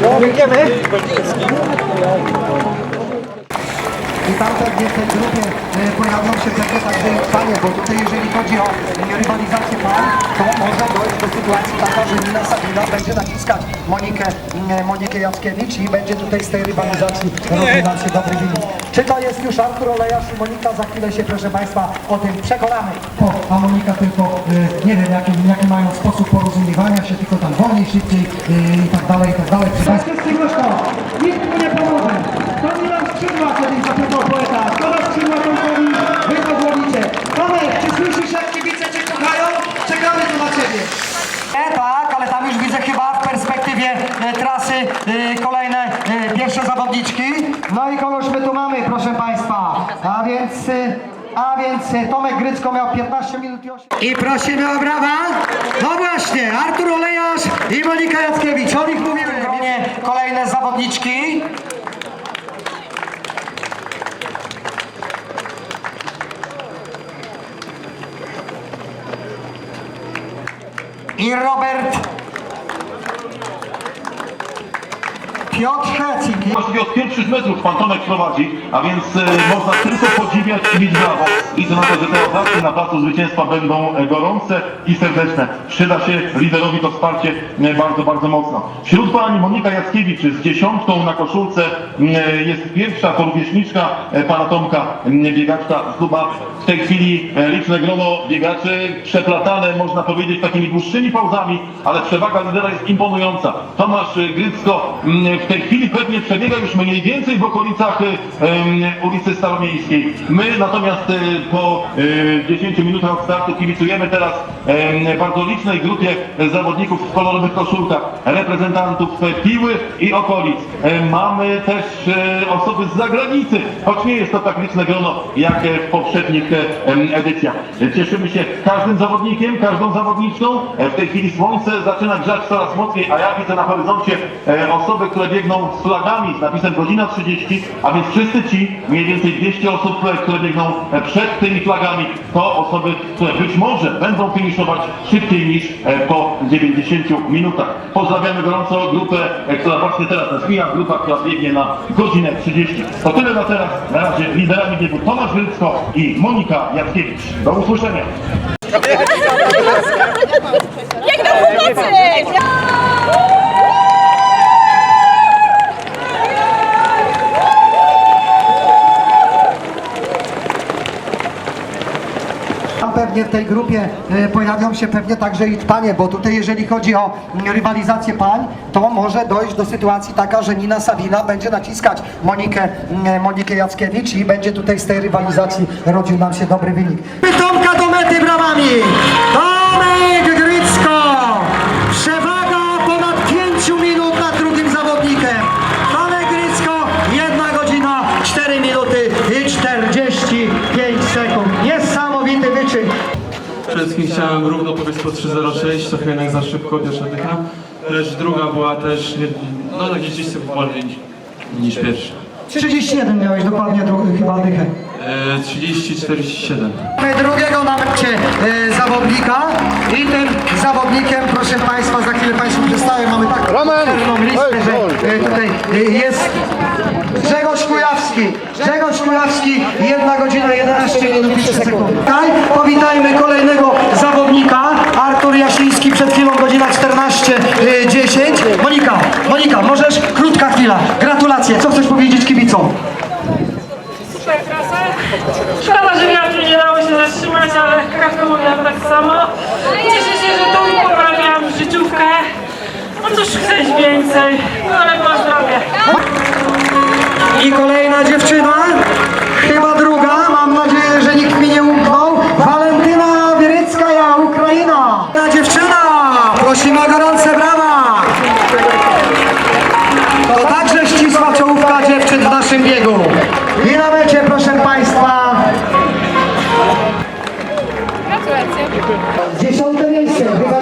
मीडियम है I tam pewnie w tej grupie e, pojawią się pewnie także i panie, bo tutaj jeżeli chodzi o rywalizację par, to może dojść do sytuacji taka, że Nina Sabina będzie naciskać Monikę, e, Monikę Jackiewicz i będzie tutaj z tej rywalizacji rozwijał się dobry wynik. Czy to jest już Artur Olejarz i Monika? Za chwilę się proszę Państwa o tym przekonamy. O, a Monika tylko e, nie wiem jaki, jaki mają sposób porozumiewania się, tylko tam wolniej, szybciej e, i tak dalej, i tak dalej. Proszę Państwa, Wszyscy głośno, nikt mu nie pomoże. To nie nam skrzydła, kiedyś zapytał poeta. To nam skrzydła Tomkowi, wy pozwolicie. Tomek, czy słyszysz jak kibice cię kochają? Czekamy tu na ciebie. E, tak, ale tam już widzę chyba w perspektywie e, trasy e, kolejne e, pierwsze zawodniczki. No i kogoś my tu mamy, proszę Państwa. A więc, e, a więc e, Tomek Grycko miał 15 minut i 8. I prosimy o brawa. No właśnie, Artur Olejarz i Monika Jackiewicz. O nich mówimy. Kolejne zawodniczki. I Robert Piotr Hecik. Właściwie od pierwszych metrów pan Tomek prowadzi, a więc e, można tylko podziwiać i mieć brawo. To na to, że te oklaski na placu zwycięstwa będą e, gorące i serdeczne. Przyda się liderowi to wsparcie e, bardzo, bardzo mocno. Wśród pań Monika Jackiewicz z dziesiątką na koszulce e, jest pierwsza porówieśniczka e, pana Tomka, m, biegaczka z Duba. W tej chwili e, liczne grono biegaczy przeplatane, można powiedzieć, takimi dłuższymi pauzami, ale przewaga lidera jest imponująca. Tomasz e, Grycko w tej chwili pewnie przebiega już mniej więcej w okolicach e, ulicy Staromiejskiej. My natomiast e, po e, 10 minutach od startu kibicujemy teraz bardzo licznej grupie zawodników w kolorowych koszulkach, reprezentantów e, Piły i okolic. E, Mamy też e, osoby z zagranicy, choć nie jest to tak liczne grono jak e, w poprzednich e, edycjach. E, Cieszymy się każdym zawodnikiem, każdą zawodniczką. E, W tej chwili słońce zaczyna grzać coraz mocniej, a ja widzę na horyzoncie e, osoby, które biegną z flagami z napisem godzina 30, a więc wszyscy ci, mniej więcej 200 osób, które biegną e, przed tymi flagami, to osoby, które być może będą finiszować szybciej niż e, po 90 minutach. Pozdrawiamy gorąco grupę, e, która właśnie teraz nas mija, grupa, która biegnie na godzinę 30. To tyle na teraz. Na razie liderami biegu Tomasz Grycko i Monika Jackiewicz. Do usłyszenia. Jak do! Pewnie w tej grupie e, pojawią się pewnie także i panie, bo tutaj jeżeli chodzi o mm, rywalizację pań, to może dojść do sytuacji taka, że Nina Sabina będzie naciskać Monikę, mm, Monikę Jackiewicz i będzie tutaj z tej rywalizacji rodził nam się dobry wynik. Tomka do mety! Tomek Grycko! Wszystkim chciałem równo pobiec po 3.06, trochę jednak za szybko pierwsza dycha. Lecz druga była też, nie- no tak gdzieś sekund wolniej niż, pierwsza. 31 miałeś dokładnie dru- chyba dychę. E, 30-47. Mamy drugiego na mecie e, zawodnika i tym zawodnikiem, proszę Państwa, za chwilę Państwu przedstawię, mamy taką czerwoną listę, że e, tutaj e, jest Grzegorz Kujawski, Grzegorz Kujawski, 1 godzina 11 minut i 3. Tak, powitajmy kolejnego zawodnika, Artur Jasiński, przed chwilą godzina 14.10. Y, Monika, Monika, możesz, krótka chwila, gratulacje, co chcesz powiedzieć kibicom? Super trasa, szkoda, że wiatru nie dało się zatrzymać, ale każdemu miałem tak samo. Cieszę się, że tą poprawiam życiówkę, no cóż chcesz więcej, no ale pozdrowie. I kolejna dziewczyna, chyba druga, mam nadzieję, że nikt mi nie umknął. Walentyna Wieryckaja, Ukraina. Ta dziewczyna, prosimy o gorące brawa. To także ścisła czołówka dziewczyn w naszym biegu. I na mecie, proszę Państwa. Dziesiąte miejsce, chyba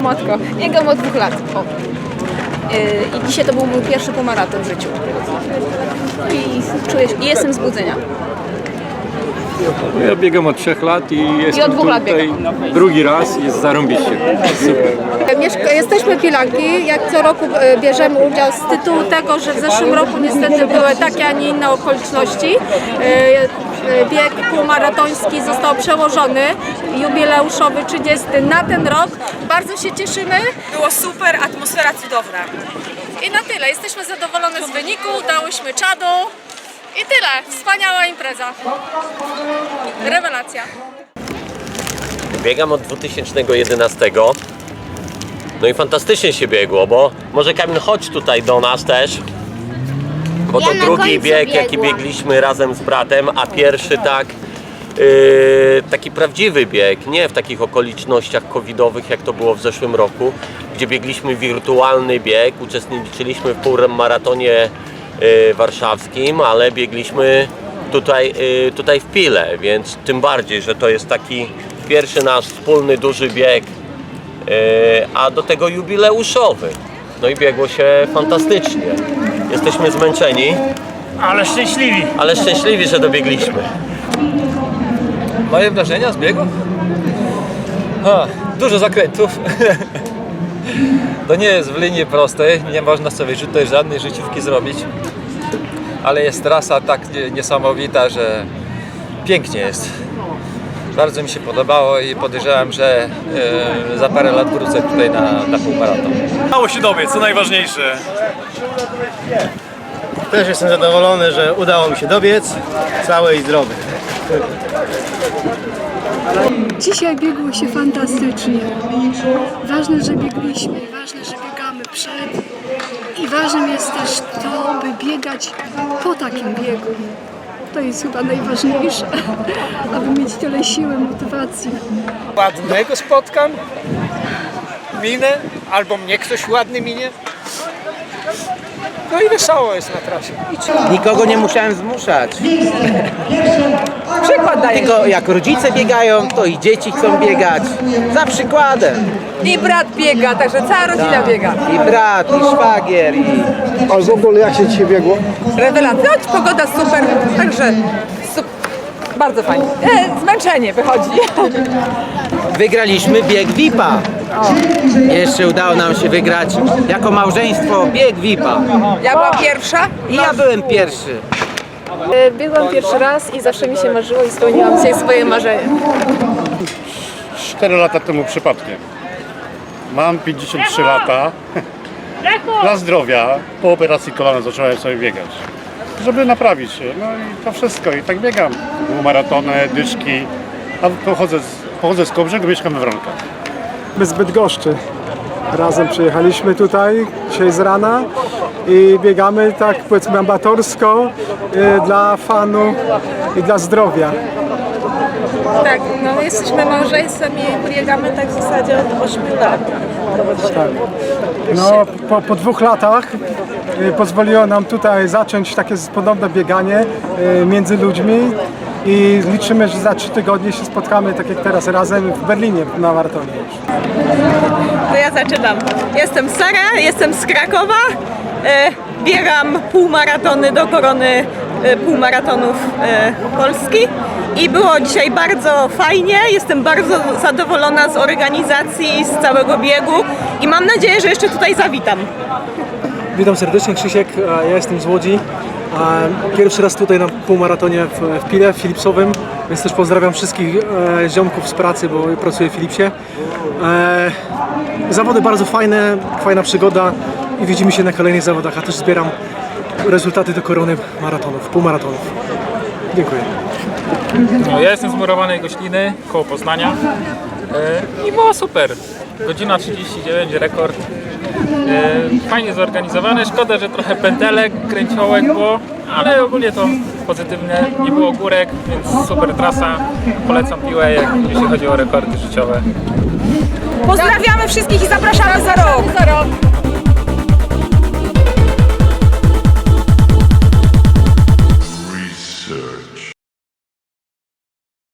Matko, Biegam od dwóch lat. Y, I dzisiaj to był mój pierwszy pomaraton w życiu. I czuję, i jestem zbudzenia. Ja biegam od trzech lat i jestem I od dwóch lat tutaj drugi raz i jest zarąbiście. Super. Mieszka- Jesteśmy Pilanki, jak co roku e, bierzemy udział z tytułu tego, że w zeszłym roku niestety były takie, a nie inne okoliczności. E, e, Bieg półmaratoński został przełożony, jubileuszowy 30 na ten rok. Bardzo się cieszymy. Było super, atmosfera cudowna. I na tyle. Jesteśmy zadowolone z wyniku, dałyśmy czadu. I tyle. Wspaniała impreza. Rewelacja. Biegam od 2011. No i fantastycznie się biegło, bo może Kamil chodź tutaj do nas też. Bo to Ja na drugi końcu bieg, jaki biegłam. biegliśmy razem z bratem, a pierwszy tak yy, taki prawdziwy bieg, nie w takich okolicznościach covidowych, jak to było w zeszłym roku, gdzie biegliśmy wirtualny bieg, uczestniczyliśmy w półmaratonie yy, warszawskim, ale biegliśmy tutaj, yy, tutaj w Pile, więc tym bardziej, że to jest taki pierwszy nasz wspólny duży bieg a do tego jubileuszowy. No i biegło się fantastycznie. Jesteśmy zmęczeni, Ale szczęśliwi. ale szczęśliwi, że dobiegliśmy. Moje wrażenia z biegu? Ha, dużo zakrętów. To nie jest w linii prostej, nie można sobie tutaj żadnej życiówki zrobić. Ale jest trasa tak nie- niesamowita, że pięknie jest. Bardzo mi się podobało i podejrzewam, że e, za parę lat wrócę tutaj na, na półmaraton. Dało się dobiec, co najważniejsze. Też jestem zadowolony, że udało mi się dobiec cały i zdrowy. Dzisiaj biegło się fantastycznie. Ważne, że biegliśmy, ważne, że biegamy przed i ważnym jest też to, by biegać po takim biegu. To jest chyba najważniejsze, aby mieć tyle siły, motywacji. Ładnego spotkam. Minę, albo mnie ktoś ładny minie. No i wesoło jest na trasie. Nikogo nie musiałem zmuszać. Daję. Tylko jak rodzice biegają, to i dzieci chcą biegać. Za przykładem. I brat biega, także cała rodzina biega. I brat, i szwagier, i... A w ogóle jak się dzisiaj biegło? Rewelacja, choć pogoda super, także sup- bardzo fajnie. E, zmęczenie wychodzi. Wygraliśmy bieg VIP-a. Jeszcze udało nam się wygrać jako małżeństwo bieg VIP-a. Ja byłam pierwsza. I ja byłem pierwszy. Biegłam pierwszy raz i zawsze mi się marzyło i spełniłam sobie swoje marzenie. 4 lata temu przypadkiem. Mam 53 lata. Dla zdrowia po operacji kolana zacząłem sobie biegać. Żeby naprawić się. No i to wszystko. I tak biegam. Maratony, dyszki. A pochodzę z, pochodzę z Kołbrzegu, mieszkam we Wronkach. My z Bydgoszczy. Razem przyjechaliśmy tutaj dzisiaj z rana i biegamy tak powiedzmy amatorsko y, dla fanu i dla zdrowia. Tak, no jesteśmy małżeństwem i biegamy tak w zasadzie od 8 lat. Tak. No, po, po dwóch latach y, pozwoliło nam tutaj zacząć takie ponowne bieganie y, między ludźmi i liczymy, że za trzy tygodnie się spotkamy tak jak teraz razem w Berlinie na maratonie. To ja zaczynam. Jestem Sara, jestem z Krakowa. E, biegam półmaratony do korony e, półmaratonów e, Polski. I było dzisiaj bardzo fajnie. Jestem bardzo zadowolona z organizacji, z całego biegu i mam nadzieję, że jeszcze tutaj zawitam. Witam serdecznie, Krzysiek. Ja jestem z Łodzi. Pierwszy raz tutaj na półmaratonie w, w Pile, w Filipsowym, więc też pozdrawiam wszystkich e, ziomków z pracy, bo pracuję w Filipsie. E, zawody bardzo fajne, fajna przygoda i widzimy się na kolejnych zawodach, a też zbieram rezultaty do korony maratonów, półmaratonów. Dziękuję. No, ja jestem z murowanej Gośliny, koło Poznania. E, I było super. Godzina 39, rekord. E, Fajnie zorganizowane. Szkoda, że trochę pętelek, kręciołek było, ale ogólnie to pozytywne. Nie było górek, więc super trasa. Polecam piłę, jak jeśli chodzi o rekordy życiowe. Pozdrawiamy wszystkich i zapraszamy za rok.